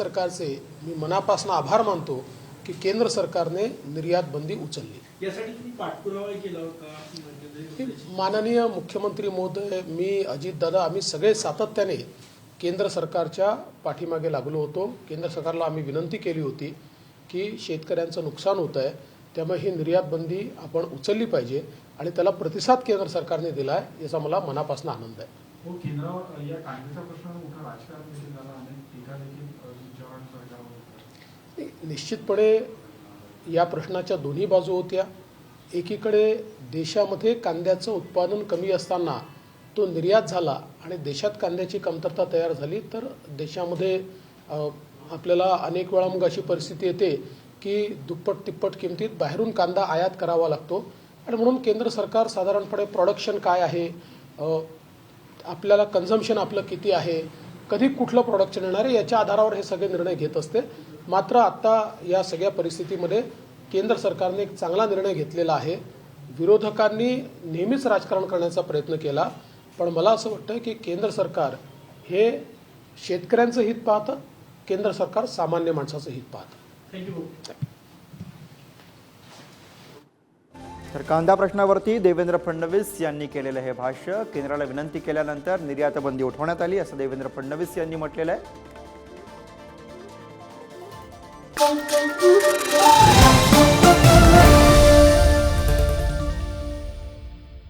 सरकारचे मी मनापासून आभार मानतो की केंद्र सरकारने निर्यात बंदी उचलली. यासाठी तुम्ही पाठपुरावा केला होता म्हणजे माननीय मुख्यमंत्री महोदय मी अजितदादा आम्ही सगळे सातत्याने केंद्र सरकारच्या पाठीमागे लागलो होतो. केंद्र सरकारला आम्ही विनंती केली होती की शेतकऱ्यांचं नुकसान होत आहे त्यामुळे ही निर्यात बंदी आपण उचलली पाहिजे आणि त्याला प्रतिसाद केंद्र सरकारने दिला आहे याचा मला मनापासून आनंद आहे हो केंद्रावर या कायद्याचा प्रश्न मोठा राजकारण देखील झाला आणि टीका देखील अ, तुमच्यावर आणि सरकारवर होत आहे. निश्चितपणे या प्रश्नाच्या दोन्ही बाजू होत्या. एकीकडे देशामध्ये कांद्याचं उत्पादन कमी असताना तो निर्यात झाला आणि देशात कांद्याची कमतरता तयार झाली तर देशामध्ये आपल्याला अनेक वेळा मग अशी परिस्थिती येते की दुप्पट तिप्पट किमतीत बाहेरून कांदा आयात करावा लागतो. आणि म्हणून केंद्र सरकार साधारणपणे प्रोडक्शन काय आहे? आपल्याला कन्झम्शन आपलं किती आहे? कधी कुठलं प्रोडक्शन येणार आहे याच्या आधारावर हे सगळे निर्णय घेत असते. मात्र आत्ता या सगळ्या परिस्थितीमध्ये केंद्र सरकारने एक चांगला निर्णय घेतलेला आहे. विरोधकांनी नेहमीच राजकारण करण्याचा प्रयत्न केला पण मला असं वाटतं की केंद्र सरकार हे शेतकऱ्यांचं हित पाहतं केंद्र सरकार सामान्य माणसाचं हित पाहतं. थँक्यू तर कांदा प्रश्नावरती देवेंद्र फडणवीस यांनी केलेलं हे भाष्य केंद्राला विनंती केल्यानंतर निर्यात बंदी उठवण्यात आली असं देवेंद्र फडणवीस यांनी म्हटलेलं आहे.